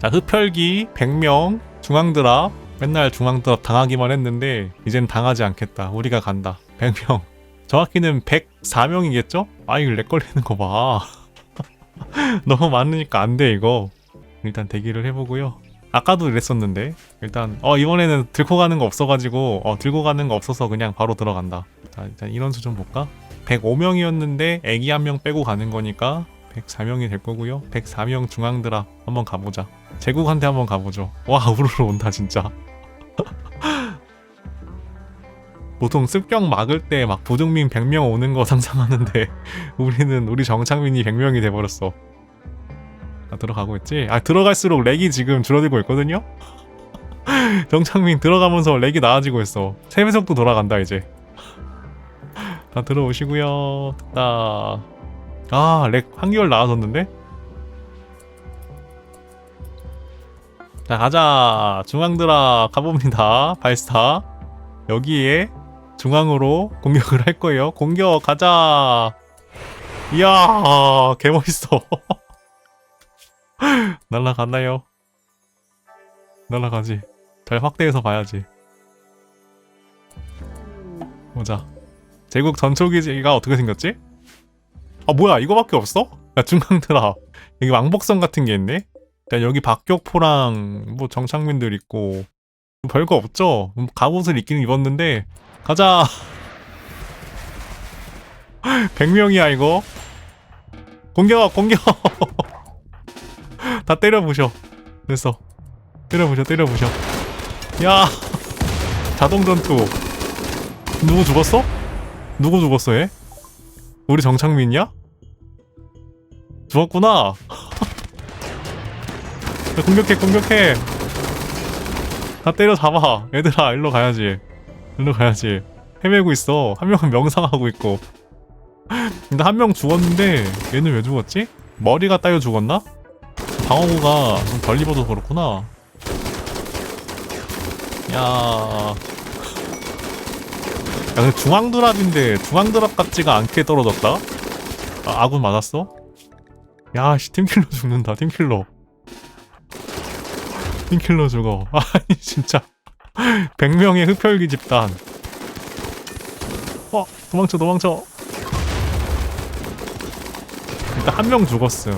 자 흡혈기 100명 중앙드랍. 맨날 중앙드랍 당하기만 했는데 이젠 당하지 않겠다. 우리가 간다. 100명. 정확히는 104명이겠죠? 아 이거 렉 걸리는 거 봐. 너무 많으니까 안 돼 이거. 일단 대기를 해보고요. 아까도 이랬었는데 일단 어 이번에는 들고 가는 거 없어가지고 어 들고 가는 거 없어서 그냥 바로 들어간다. 자 일단 인원수 좀 볼까? 105명이었는데 애기 한 명 빼고 가는 거니까 104명이 될 거고요. 104명 중앙드랍 한번 가보자 제국한테 한번 가보죠. 와 우르르 온다 진짜. 보통 습격 막을 때 막 부등민 100명 오는 거 상상하는데 우리는 우리 정창민이 100명이 돼버렸어. 아, 들어가고 있지? 아 들어갈수록 렉이 지금 줄어들고 있거든요? 정창민 들어가면서 렉이 나아지고 있어. 3배속도 돌아간다 이제. 다 들어오시고요. 됐다. 아렉 한개월 나아졌는데? 자 가자. 중앙들아 가봅니다. 발스타. 여기에 중앙으로 공격을 할 거예요. 공격 가자. 이야 개멋있어. 날라갔나요? 날라가지. 잘 확대해서 봐야지. 보자. 제국 전초기지가 어떻게 생겼지? 아 뭐야 이거밖에 없어? 야 중앙들아 여기 왕복선 같은 게 있네 야, 여기 박격포랑 뭐 정창민들 있고 뭐 별거 없죠? 음, 갑옷을 입기는 입었는데 가자. 100명이야 이거. 공격 공격. 다 때려부셔. 됐어. 때려부셔 때려부셔. 야 자동 전투. 누구 죽었어? 누구 죽었어 얘? 우리 정창민이야? 죽었구나. 야, 공격해 공격해 다 때려 잡아 얘들아 일로 가야지 일로 가야지 헤매고 있어 한 명은 명상하고 있고 근데 한 명 죽었는데 얘는 왜 죽었지? 머리가 따여 죽었나? 방어구가 좀 덜 입어서 그렇구나 야. 야, 근데 중앙드랍인데 중앙드랍 같지가 않게 떨어졌다? 아, 아군 맞았어? 야, 씨, 팀킬러 죽는다, 팀킬러. 팀킬러 죽어. 아니, 진짜. 100명의 흡혈귀 집단. 어, 도망쳐, 도망쳐. 일단 한 명 죽었음.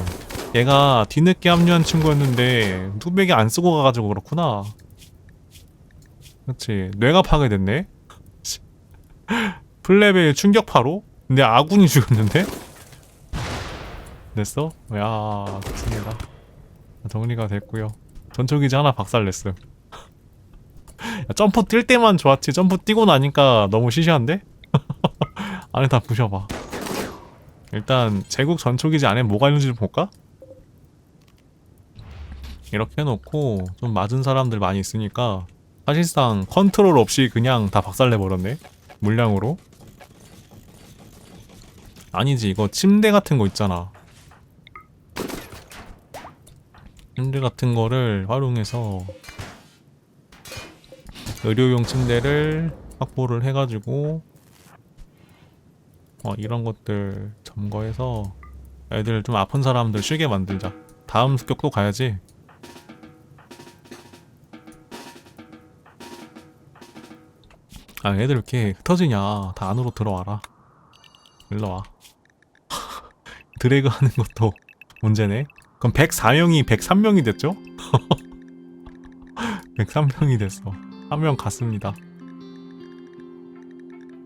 얘가 뒤늦게 합류한 친구였는데 뚝배기 안 쓰고 가가지고 그렇구나. 그렇지. 뇌가 파괴됐네. 플레벨 충격파로? 근데 아군이 죽었는데? 됐어? 야, 좋습니다. 정리가 됐고요. 전초기지 하나 박살냈음. 야, 점프 뛸 때만 좋았지. 점프 뛰고 나니까 너무 시시한데? 안에 다 부셔봐. 일단 제국 전초기지 안에 뭐가 있는지 좀 볼까? 이렇게 해놓고 좀 맞은 사람들 많이 있으니까 사실상 컨트롤 없이 그냥 다 박살내버렸네 물량으로 아니지 이거 침대 같은 거 있잖아 침대 같은 거를 활용해서 의료용 침대를 확보를 해가지고 어 이런 것들 점거해서 애들 좀 아픈 사람들 쉬게 만들자. 다음 습격도 가야지. 아 애들 이렇게 흩어지냐? 다 안으로 들어와라. 일로와. 드래그 하는 것도 문제네 그럼 104명이 103명이 됐죠? 103명이 됐어. 한 명 갔습니다.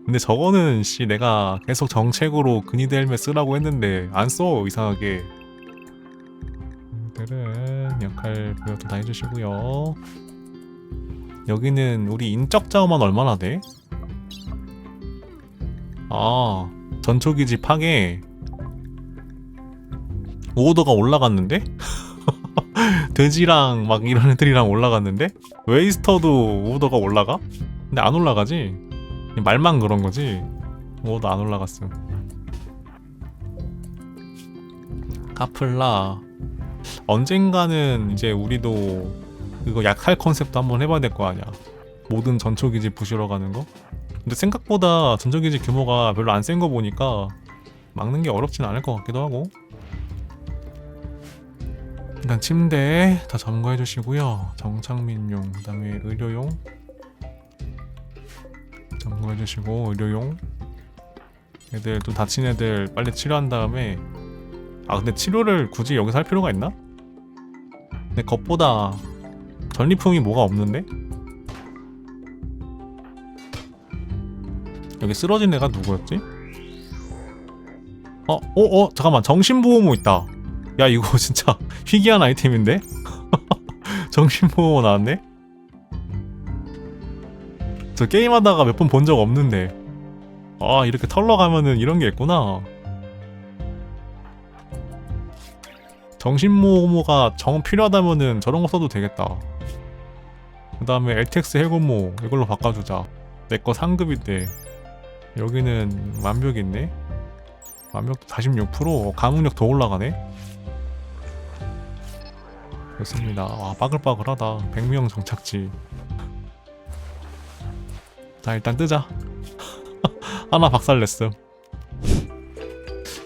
근데 저거는 씨 내가 계속 정책으로 근위대 헬멧 쓰라고 했는데 안 써 이상하게. 들은 역할 부여도 다 해주시고요. 여기는 우리 인적 자원만 얼마나 돼? 아 전초기지 파괴 오더가 올라갔는데? 돼지랑 막 이런 애들이랑 올라갔는데? 웨이스터도 오더가 올라가? 근데 안 올라가지? 말만 그런 거지 오더 안 올라갔음 카플라 언젠가는 이제 우리도 그거 약할 컨셉도 한번 해봐야 될 거 아니야. 모든 전초기지 부시러 가는 거. 근데 생각보다 전초기지 규모가 별로 안 센 거 보니까 막는 게 어렵진 않을 것 같기도 하고. 일단 침대 다 점거해 주시고요. 정창민용, 그 다음에 의료용 점거해 주시고 의료용 애들 또 다친 애들 빨리 치료한 다음에 아 근데 치료를 굳이 여기서 할 필요가 있나? 근데 겉보다 전리품이 뭐가 없는데? 여기 쓰러진 애가 누구였지? 어, 어, 어, 잠깐만 정신보호모 있다. 야 이거 진짜 희귀한 아이템인데? 정신보호모 나왔네? 저 게임하다가 몇 번 본 적 없는데. 아 이렇게 털러 가면은 이런 게 있구나. 정신보호모가 정 필요하다면은 저런 거 써도 되겠다. 그 다음에 LTX 해고모 이걸로 바꿔주자. 내 거 상급인데. 여기는 완벽이 있네? 완벽도 46% 가문력 더 올라가네 좋습니다. 와 빠글빠글하다. 100명 정착지. 자 일단 뜨자. 하나 박살냈음.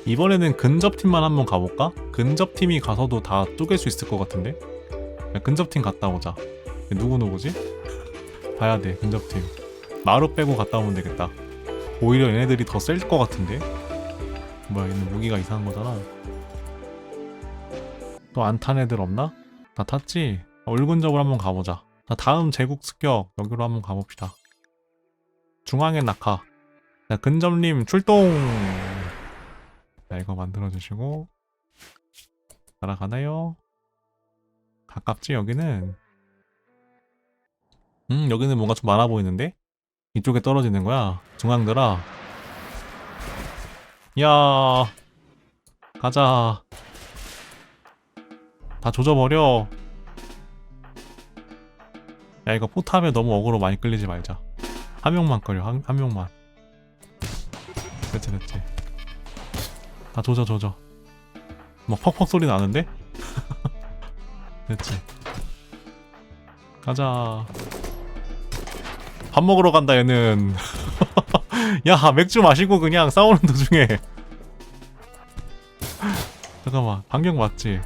이번에는 근접팀만 한번 가볼까? 근접팀이 가서도 다 쪼갤 수 있을 것 같은데? 야, 근접팀 갔다 오자. 누구누구지? 봐야 돼 근접팀. 마루 빼고 갔다 오면 되겠다. 오히려 얘네들이 더 셀 것 같은데? 뭐야 얘는 무기가 이상한 거잖아. 또 안 탄 애들 없나? 다 탔지? 얼근접을 한번 가보자. 자 다음 제국 습격 여기로 한번 가봅시다. 중앙에 낙하. 자 근접님 출동! 자 이거 만들어주시고. 날아가나요? 가깝지 여기는? 음 여기는 뭔가 좀 많아 보이는데? 이쪽에 떨어지는 거야? 중앙들아. 야! 가자 다 조져버려. 야 이거 포탑에 너무 어그로 많이 끌리지 말자. 한 명만 끌려 한, 한 명만. 됐지 됐지 다 조져 조져. 막 퍽퍽 소리 나는데? 됐지 가자. 밥 먹으러 간다 얘는. 야 맥주 마시고 그냥 싸우는 도중에. 잠깐만 반경 맞지?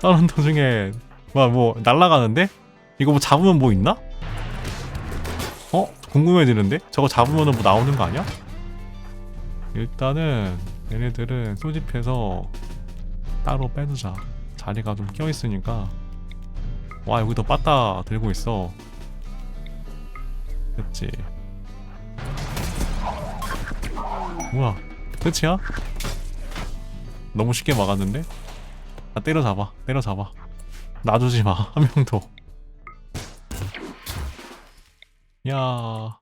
싸우는 도중에 뭐야 뭐 날라가는데? 이거 뭐 잡으면 뭐 있나? 어? 궁금해지는데? 저거 잡으면 뭐 나오는 거 아니야? 일단은 얘네들은 소집해서 따로 빼두자 자리가 좀 껴있으니까 와 여기도 빠따 들고 있어 됐지 뭐야 끝이야? 너무 쉽게 막았는데? 나 때려잡아. 때려잡아. 놔주지 마. 한 명도 야.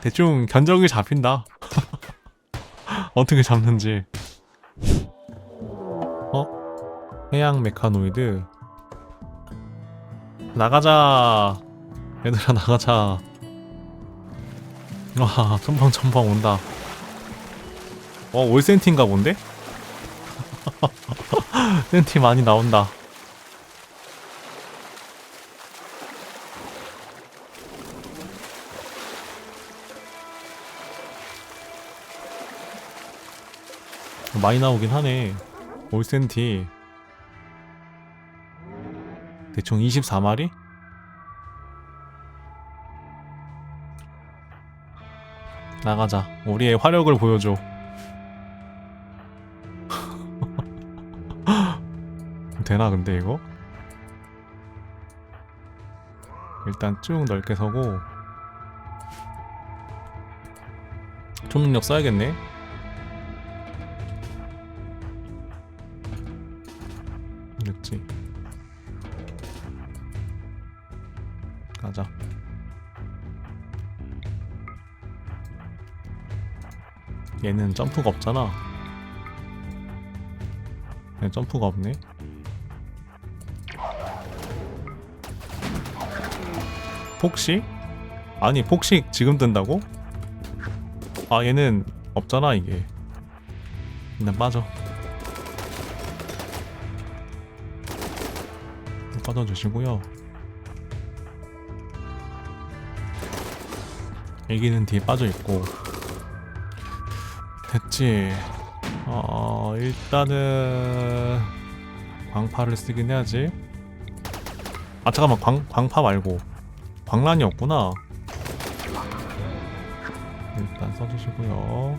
대충 견적이 잡힌다. 어떻게 잡는지. 어? 해양 메카노이드? 나가자. 얘들아 나가자. 와 첨벙첨벙 온다. 어 올센티인가 본데? 센티 많이 나온다. 많이 나오긴 하네. 올센티 대충 24마리? 나가자. 우리의 화력을 보여줘 되나 근데 이거? 일단 쭉 넓게 서고. 초능력 써야겠네. 됐지. 가자. 얘는 점프가 없잖아. 얘 점프가 없네 폭식? 아니 폭식 지금 뜬다고? 아 얘는 없잖아 이게. 일단 빠져. 빠져주시고요. 애기는 뒤에 빠져있고. 됐지? 어 일단은 광파를 쓰긴 해야지. 아 잠깐만. 광, 광파 말고 광란이 없구나. 일단 써주시고요.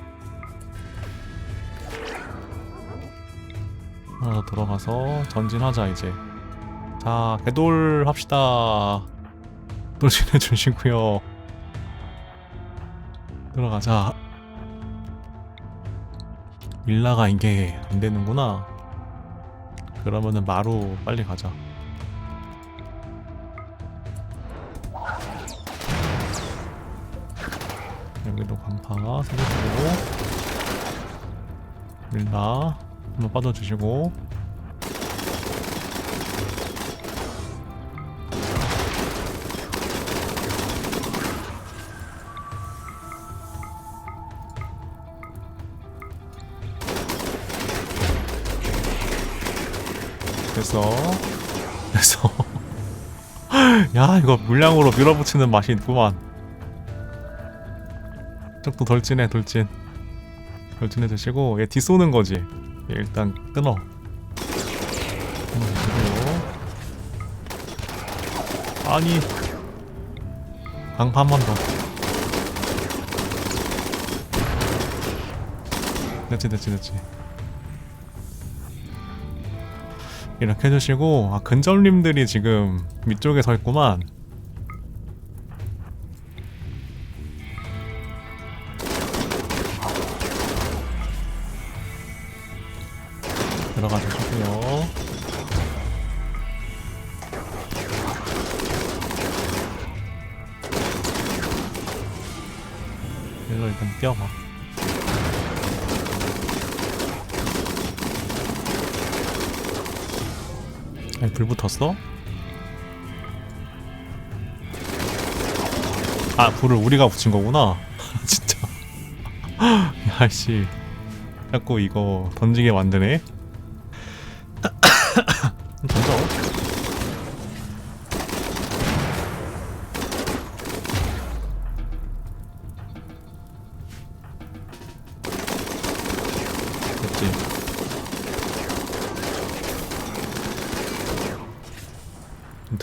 하나 더 들어가서 전진하자 이제. 자 궤돌 합시다. 돌진해 주시고요. 들어가자. 일라가 이게 안 되는구나. 그러면은 마루 빨리 가자 강파 세개주고 일라 한번 빠져주시고. 됐어. 됐어. 야 이거 물량으로 밀어붙이는 맛이 있구만 쪽도 돌진해 돌진 돌진해 주시고 얘 뒤쏘는 거지 얘 일단 끊어 아니 강파 한 번 더 됐지 됐지 됐지 이렇게 해주시고 아 근접님들이 지금 위쪽에 서 있구만 들어가 주시고요. 일로 일단 뛰어봐. 아니 불 붙었어? 아 불을 우리가 붙인 거구나. 진짜. 야씨. 자꾸 이거 던지게 만드네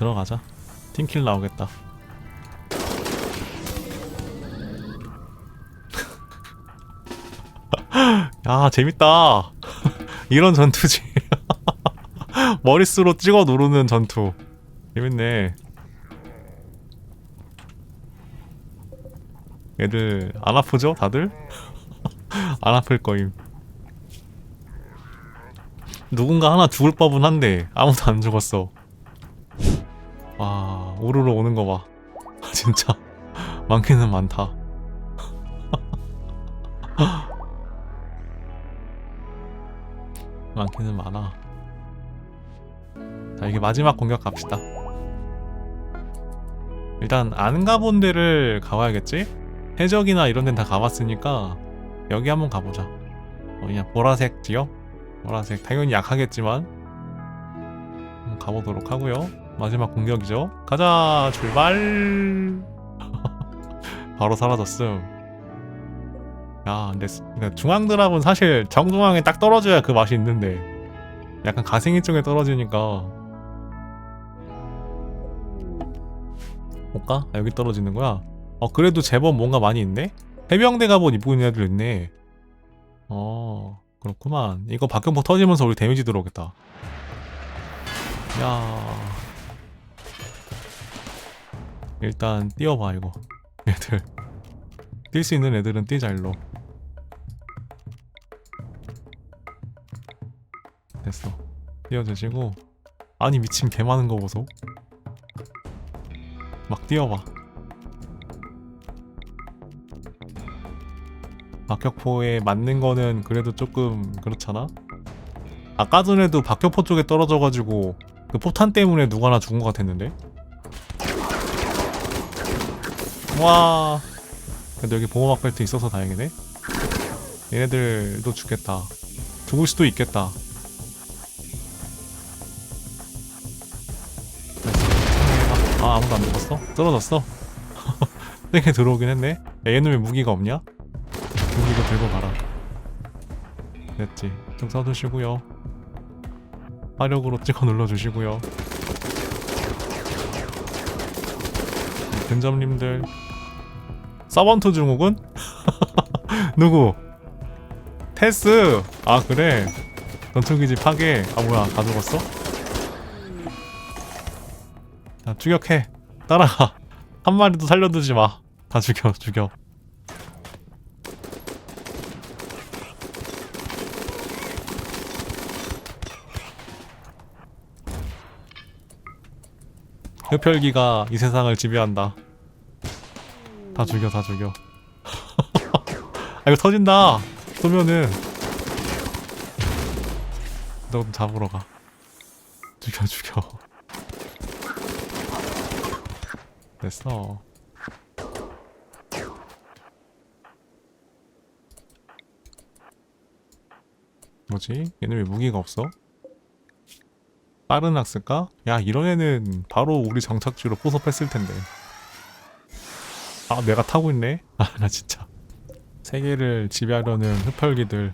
들어가자. 팀킬 나오겠다. 야 재밌다. 이런 전투지. 머릿수로 찍어 누르는 전투. 재밌네. 애들 안 아프죠 다들? 안 아플 거임. 누군가 하나 죽을 법은 한데 아무도 안 죽었어. 와 오르르 오는 거 봐. 진짜. 많기는 많다. 많기는 많아. 자 이게 마지막 공격 갑시다. 일단 안 가본 데를 가봐야겠지? 해적이나 이런 데는 다 가봤으니까 여기 한번 가보자. 어, 그냥 보라색 지역? 보라색. 당연히 약하겠지만. 한번 가보도록 하고요 마지막 공격이죠. 가자 출발! 바로 사라졌음. 야 근데 스- 근데 중앙 드랍은 사실 정중앙에 딱 떨어져야 그 맛이 있는데 약간 가생이 쪽에 떨어지니까. 볼까? 아, 여기 떨어지는 거야? 어 그래도 제법 뭔가 많이 있네? 해병대 입고 있는 애들 있네. 어 그렇구만. 이거 박격포 터지면서 우리 데미지 들어오겠다. 야 일단 뛰어봐 이거. 애들. 뛸 수 있는 애들은 뛰자 일로. 됐어. 뛰어주시고. 아니 미친 개 많은 거 보소. 막 뛰어봐. 박격포에 맞는 거는 그래도 조금 그렇잖아? 아까 전에도 박격포 쪽에 떨어져가지고 그 포탄 때문에 누가나 죽은 것 같았는데 와. 그래도 여기 보호막 벨트 있어서 다행이네. 얘네들도 죽겠다. 죽을 수도 있겠다. 아 아무도 안 죽었어? 떨어졌어? 세게 들어오긴 했네. 왜 무기가 없냐? 무기도 들고 가라. 됐지. 좀 써두시고요. 화력으로 찍어 눌러주시고요. 근점님들 서번트 중국은? 누구? 테스! 아 그래 전투기지 파괴 아 뭐야 다 죽었어? 자 추격해 따라가 한 마리도 살려두지 마다 죽여 죽여 흡혈기가 이 세상을 지배한다 다 죽여 다 죽여 아 이거 터진다 쏘면은 너 잡으러 가 죽여 죽여 됐어 뭐지? 얘는 왜 무기가 없어? 빠른 학습가? 야 이런 애는 바로 우리 정착지로 포섭했을 텐데 아 내가 타고 있네? 아 나 진짜 세계를 지배하려는 흡혈기들